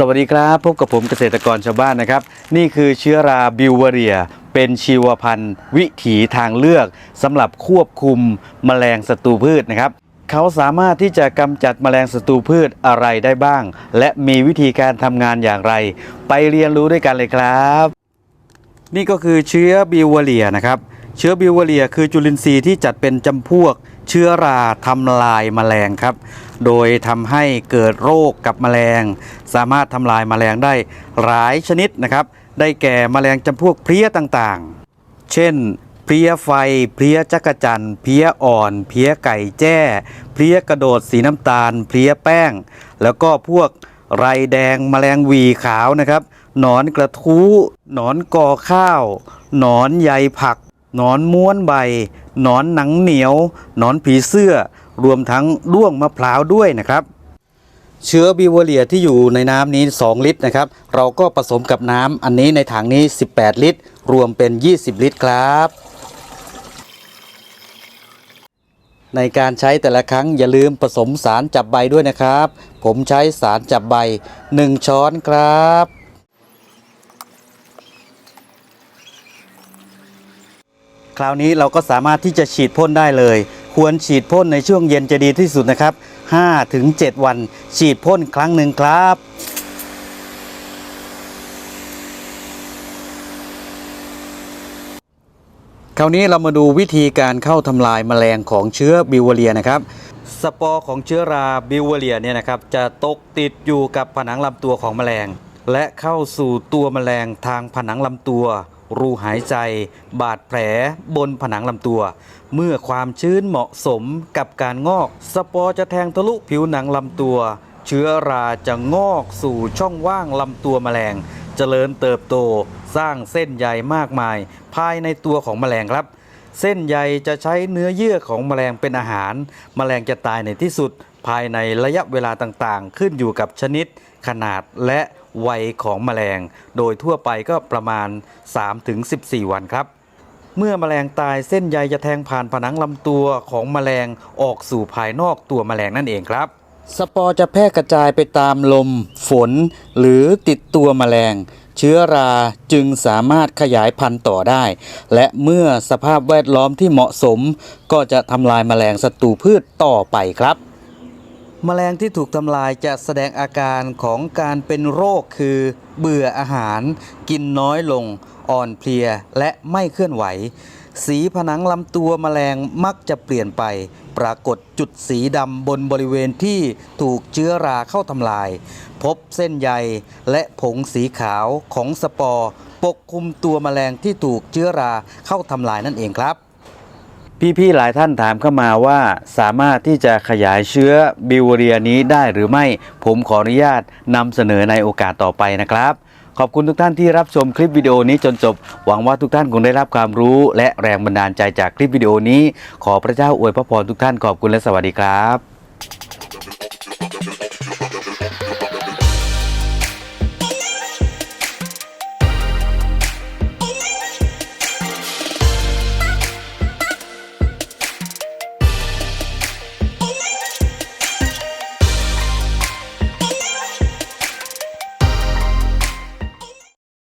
สวัสดีครับ พบกับผมเกษตรกรชาวบ้านนะครับ นี่คือเชื้อราบิวเวเรีย เป็นชีวพันธุ์ วิถีทางเลือกสำหรับควบคุมแมลงศัตรูพืชนะครับ เขาสามารถที่จะกำจัดแมลงศัตรูพืชอะไรได้บ้าง และมีวิธีการทำงานอย่างไร ไปเรียนรู้ด้วยกันเลยครับ นี่ก็คือเชื้อบิวเวเรียนะครับ เชื้อบิวเวเรีย คือจุลินทรีย์ที่จัดเป็นจำพวก เชื้อราทำลายแมลงครับ โดยทำให้เกิดโรคกับแมลง สามารถทำลายแมลงได้หลายชนิดนะครับ ได้แก่แมลงจำพวกเพลี้ยต่างๆ เช่นเพลี้ยไฟ เพลี้ยจักรจันเพลี้ยอ่อน เพลี้ยไก่แจ้ เพลี้ยกระโดดสีน้ำตาล เพลี้ยแป้ง แล้วก็พวกไรแดงแมลงวีขาวนะครับ หนอนกระทู้ หนอนกอข้าว หนอนใยผัก หนอนม้วนใบ หนอนหนังเหนียว หนอนผีเสื้อ รวมทั้งด้วงมะพร้าวด้วยนะครับ เชื้อบิวเวเลียที่อยู่ในน้ำนี้ 2 ลิตรนะครับ เราก็ผสมกับน้ำอันนี้ในถังนี้ 18 ลิตร รวมเป็น 20 ลิตรครับ ในการใช้แต่ละครั้งอย่าลืมผสมสารจับใบด้วยนะครับ ผมใช้สารจับใบ 1 ช้อนครับ คราวนี้เราก็สามารถที่จะฉีดพ่นได้เลย ควรฉีดพ่นในช่วงเย็นจะดีที่สุดนะครับ5ถึง7วัน ฉีดพ่นครั้งหนึ่งครับคราวนี้เรามาดูวิธีการเข้าทำลายแมลงของเชื้อบิวเวเรียนะครับสปอร์ของเชื้อราบิวเวเรียเนี่ยนะครับจะตกติดอยู่กับผนังลำตัวของแมลง และเข้าสู่ตัวแมลงทางผนังลำตัว รูหายใจ บาดแผลบนผนังลำตัว เมื่อความชื้นเหมาะสมกับการงอก สปอร์จะแทงทะลุผิวหนังลำตัว เชื้อราจะงอกสู่ช่องว่างลำตัวแมลงเจริญเติบโต สร้างเส้นใยมากมาย ภายในตัวของแมลงครับ เส้นใยจะใช้เนื้อเยื่อของแมลงเป็นอาหาร แมลงจะตายในที่สุด ภายในระยะเวลาต่างๆ ขึ้นอยู่กับชนิด ขนาดและวัยของแมลง โดยทั่วไปก็ประมาณ 3-14 วันครับ เมื่อแมลงตายเส้นใยจะแทงผ่านผนังลำตัวของแมลงออกสู่ภายนอกตัวแมลงนั่นเองครับ สปอร์จะแพร่กระจายไปตามลม ฝน หรือติดตัวแมลงเชื้อราจึงสามารถขยายพันธุ์ต่อได้ และเมื่อสภาพแวดล้อมที่เหมาะสม ก็จะทำลายแมลงศัตรูพืชต่อไปครับ แมลงที่ถูกทำลายจะแสดงอาการของการเป็นโรคคือ เบื่ออาหาร กินน้อยลง อ่อนเพลียและไม่เคลื่อนไหว สีผนังลำตัวแมลงมักจะเปลี่ยนไป ปรากฏจุดสีดำบนบริเวณที่ถูกเชื้อราเข้าทำลาย พบเส้นใยและผงสีขาวของสปอร์ ปกคลุมตัวแมลงที่ถูกเชื้อราเข้าทำลายนั่นเองครับ พี่ๆหลายท่านถามเข้ามาว่าสามารถที่จะขยายเชื้อบิวเรียนี้ได้หรือไม่ ผมขออนุญาตนำเสนอในโอกาสต่อไปนะครับ ขอบคุณทุกท่านที่รับชมคลิปวิดีโอนี้จนจบ หวังว่าทุกท่านคงได้รับความรู้ และแรงบันดาลใจจากคลิปวิดีโอนี้ ขอพระเจ้าอวยพระพรทุกท่านขอบคุณและสวัสดีครับ